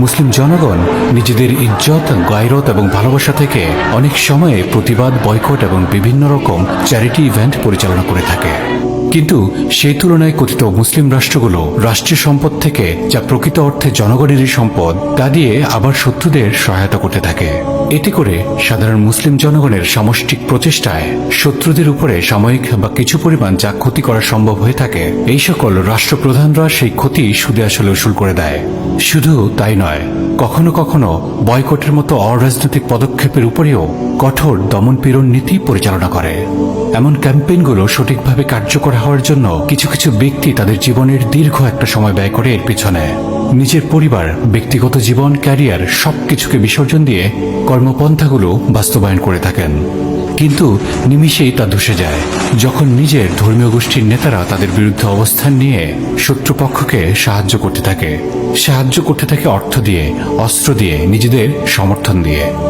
মুসলিম জনগণ নিজেদের ইজ্জত, গায়রত এবং ভালোবাসা থেকে অনেক সময়ে প্রতিবাদ, বয়কট এবং বিভিন্ন রকম চ্যারিটি ইভেন্ট পরিচালনা করে থাকে। কিন্তু সেই তুলনায় কথিত মুসলিম রাষ্ট্রগুলো রাষ্ট্রীয় সম্পদ থেকে যা প্রকৃত অর্থে জনগণেরই সম্পদ, তা দিয়ে আবার শত্রুদের সহায়তা করতে থাকে। এতে করে সাধারণ মুসলিম জনগণের সামষ্টিক প্রচেষ্টায় শত্রুদের উপরে সাময়িক বা কিছু পরিমাণ যা ক্ষতি করা সম্ভব হয়ে থাকে, এই সকল রাষ্ট্রপ্রধানরা সেই ক্ষতি সুদে আসলে উসুল করে দেয়। শুধু তাই নয় কখনো কখনো বয়কটের মতো অরাজনৈতিক পদক্ষেপের উপরেও কঠোর দমনপীড়ন নীতি পরিচালনা করে। এমন ক্যাম্পেইনগুলো সঠিকভাবে কার্যকর হওয়ার জন্য কিছু কিছু ব্যক্তি তাদের জীবনের দীর্ঘ একটা সময় ব্যয় করে এর পিছনে। নিজের পরিবার, ব্যক্তিগত জীবন, ক্যারিয়ার সব কিছুকে বিসর্জন দিয়ে কর্মপন্থাগুলো বাস্তবায়ন করে থাকেন। কিন্তু নিমিষেই তা ধসে যায়। যখন নিজের ধর্মীয় গোষ্ঠীর নেতারা তাদের বিরুদ্ধে অবস্থান নিয়ে শত্রুপক্ষকে সাহায্য করতে থাকে, সাহায্য করতে থাকে অর্থ দিয়ে, অস্ত্র দিয়ে, নিজেদের সমর্থন দিয়ে।